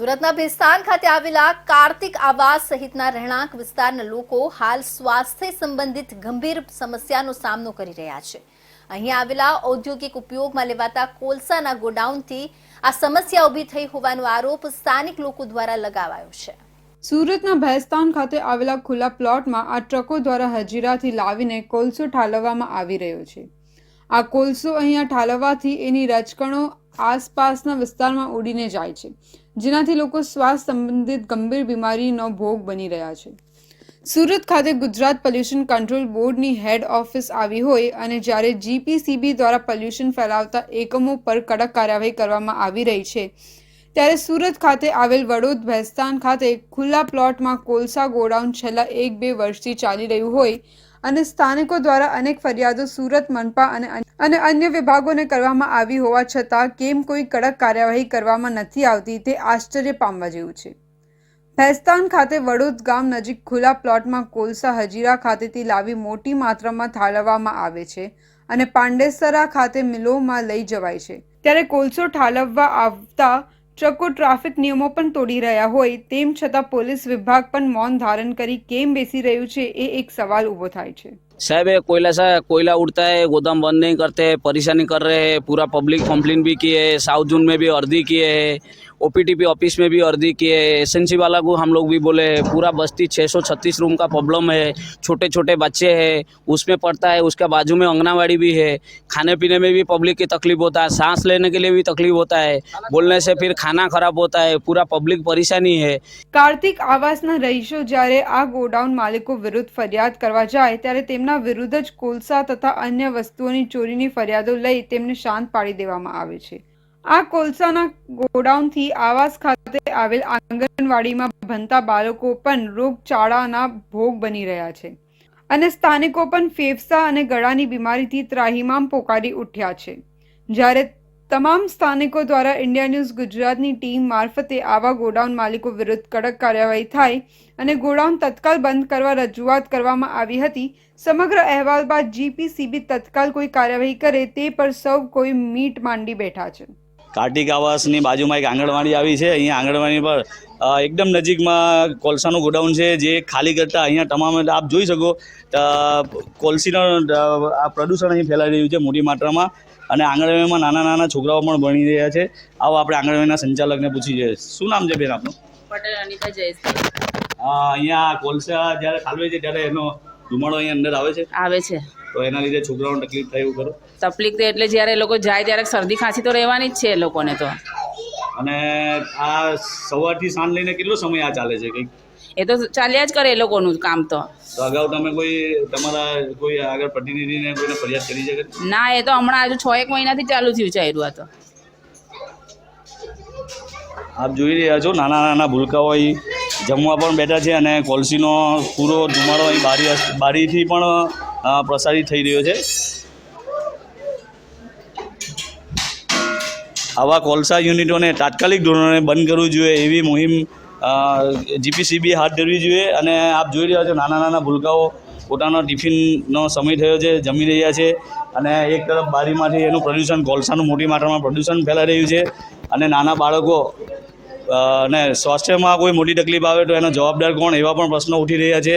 સુરતના ભેસ્તાન ખાતે આવેલા કાર્તિક આવાસ સહિતના રહેણાંક વિસ્તારના લોકો હાલ સ્વાસ્થ્ય સંબંધિત ગંભીર સમસ્યાનો સામનો કરી રહ્યા છે. અહીં આવેલા ઔદ્યોગિક ઉપયોગમાં લેવાતા કોલસાના ગોડાઉનથી આ સમસ્યા ઊભી થઈ હોવાનો આરોપ સ્થાનિક લોકો દ્વારા લગાવાયો છે. સુરતના ભેસ્તાન ખાતે આવેલા ખુલ્લા પ્લોટમાં આ ટ્રકો દ્વારા હજીરાથી લાવીને કોલસો ઠાલવવામાં આવી રહ્યો છે. આ કોલસો અહીંયા ઠાલવવાથી એની રજકણો આસપાસના વિસ્તારમાં ઉડીને જાય છે, જેનાથી લોકો શ્વાસ સંબંધિત ગંભીર બીમારીનો ભોગ બની રહ્યા છે. સુરત ખાતે ગુજરાત પોલ્યુશન કંટ્રોલ બોર્ડની હેડ ઓફિસ આવી હોય અને જ્યારે જીપીસીબી દ્વારા પોલ્યુશન ફેલાવતા એકમો પર કડક કાર્યવાહી કરવામાં આવી રહી છે, ત્યારે સુરત ખાતે આવેલ વડોદ ભેસ્તાન ખાતે ખુલ્લા પ્લોટમાં કોલસા ગોડાઉન છેલ્લા એક બે વર્ષથી ચાલી રહ્યું હોય અને સ્થાનિકો દ્વારા અનેક ફરિયાદો સુરત, મનપા અને અને અન્ય વિભાગોને કરવામાં આવી હોવા છતાં કેમ કોઈ કડક કાર્યવાહી કરવામાં નથી આવતી તે આશ્ચર્ય પામવા જેવું છે. ભેસ્તાન ખાતે વડોદ ગામ નજીક ખુલ્લા પ્લોટમાં કોલસા હજીરા ખાતેથી લાવી મોટી માત્રામાં ઠાલવવામાં આવે છે અને પાંડેસરા ખાતે મિલોમાં લઈ જવાય છે. ત્યારે કોલસો ઠાલવવા આવતા ટ્રકો ટ્રાફિક નિયમો પણ તોડી રહ્યા હોય તેમ છતાં પોલીસ વિભાગ પણ મૌન ધારણ કરી કેમ બેસી રહ્યું છે એ એક સવાલ ઊભો થાય છે साहब ये कोयला सा कोयला उड़ता है गोदाम बंद नहीं करते परेशानी कर रहे हैं पूरा पब्लिक कंप्लेन भी किए है साउथ जोन में भी अर्जी किए हैं ओपीटीपी ऑफिस में भी अर्जी किए है एसएनसी वाला को हम लोग भी बोले हैं पूरा बस्ती 636 रूम का प्रॉब्लम है छोटे छोटे बच्चे हैं उसमें पड़ता है उसके बाजू में आंगनवाड़ी भी है खाने पीने में भी पब्लिक की तकलीफ होता है सांस लेने के लिए भी तकलीफ होता है बोलने से फिर खाना खराब होता है पूरा पब्लिक परेशानी है કાર્તિક આવાસના રહીશો જ્યારે આ ગોડાઉન માલિકો વિરુદ્ધ ફરિયાદ કરવા જાય ત્યારે તેમના વિરુદ્ધ જ કોલસા તથા અન્ય વસ્તુઓની ચોરીની ફરિયાદો લઈ તેમને શાંત પાડી દેવામાં આવે છે આ કોલસાના ગોડાઉનથી આવાસ ખાતે આવેલ આંગણવાડીમાં ભણતા બાળકો પણ રોગચાળાના ભોગ બની રહ્યા છે. અને સ્થાનિકો પણ ફેફસા અને ગળાની બીમારીથી ત્રાહિમામ પોકારી ઉઠ્યા છે. જ્યારે તમામ સ્થાનિકો દ્વારા ઇન્ડિયા ન્યૂઝ ગુજરાતની ટીમ મારફતે આવા ગોડાઉન માલિકો વિરુદ્ધ કડક કાર્યવાહી થાય અને ગોડાઉન તત્કાલ બંધ કરવા રજૂઆત કરવામાં આવી હતી, સમગ્ર અહેવાલ બાદ જીપીસીબી તત્કાલ કોઈ કાર્યવાહી કરે તે પર સૌ કોઈ મીટ માંડી બેઠા છે. કાર્તિક આવાસની બાજુમાં એક આંગણવાડી આવી છે. અહીંયા આંગણવાડી પર એકદમ નજીકમાં કોલસાનું ગોડાઉન છે જે ખાલી કરતાં અહીંયા તમામ આપ જોઈ શકો કોલસીનો આ પ્રદૂષણ અહીં ફેલાઈ રહ્યું છે મોટી માત્રામાં. અને આંગણવાડીમાં નાના નાના છોકરાઓ પણ ભણી રહ્યા છે. આવો આપણે આંગણવાડીના સંચાલકને પૂછી જઈએ. શું નામ છે બેન આપનું? પટેલ અનિતા જયેશભાઈ અહીંયા કોલસા જ્યારે ઠાલવે છે ત્યારે એનો ધુમાડો અહીંયા અંદર આવે છે? આવે છે. તો એના લીધે છોકરાઓને તકલીફ થાય એવું કરો તકલીફ તો એટલે જ્યારે એ લોકો જાય ત્યારે શરદી ખાંસી તો રહેવાની જ છે એ લોકોને તો. અને આ સવારથી સાંજ લઈને કેટલો સમય આ ચાલે છે કંઈક? એ તો ચાલ્યા જ કરે એ લોકોનું કામ તો. તો અગાઉ તમે કોઈ તમારા કોઈ આગળ પ્રતિનિધિને કોઈને ફરિયાદ કરી છે ના એ તો હમણાં હજુ છ એક મહિનાથી ચાલુ થયું છે આ તો. આપ જોઈ રહ્યા છો નાના નાના ભૂલકાઓ અહીં જમવા પણ બેઠા છે અને કોલસીનો પૂરો ધુમાડો અહીં બારી બારીથી પણ પ્રસારિત થઈ રહ્યો છે. આવા કોલસા યુનિટોને તાત્કાલિક ધોરણે બંધ કરવું જોઈએ એવી મુહિમ જીપીસીબી હાથ ધરવી જોઈએ. અને આપ જોઈ રહ્યા છો નાના નાના ભૂલકાઓ. પોતાનો ટિફિનનો સમય થયો છે, જમી રહ્યા છે. અને એક તરફ બારીમાંથી એનું પ્રદૂષણ, કોલસાનું મોટી માત્રામાં પ્રદૂષણ ફેલાઈ રહ્યું છે. અને નાના બાળકો અને સ્વાસ્થ્યમાં કોઈ મોટી તકલીફ આવે તો એનો જવાબદાર કોણ એવા પણ પ્રશ્નો ઉઠી રહ્યા છે.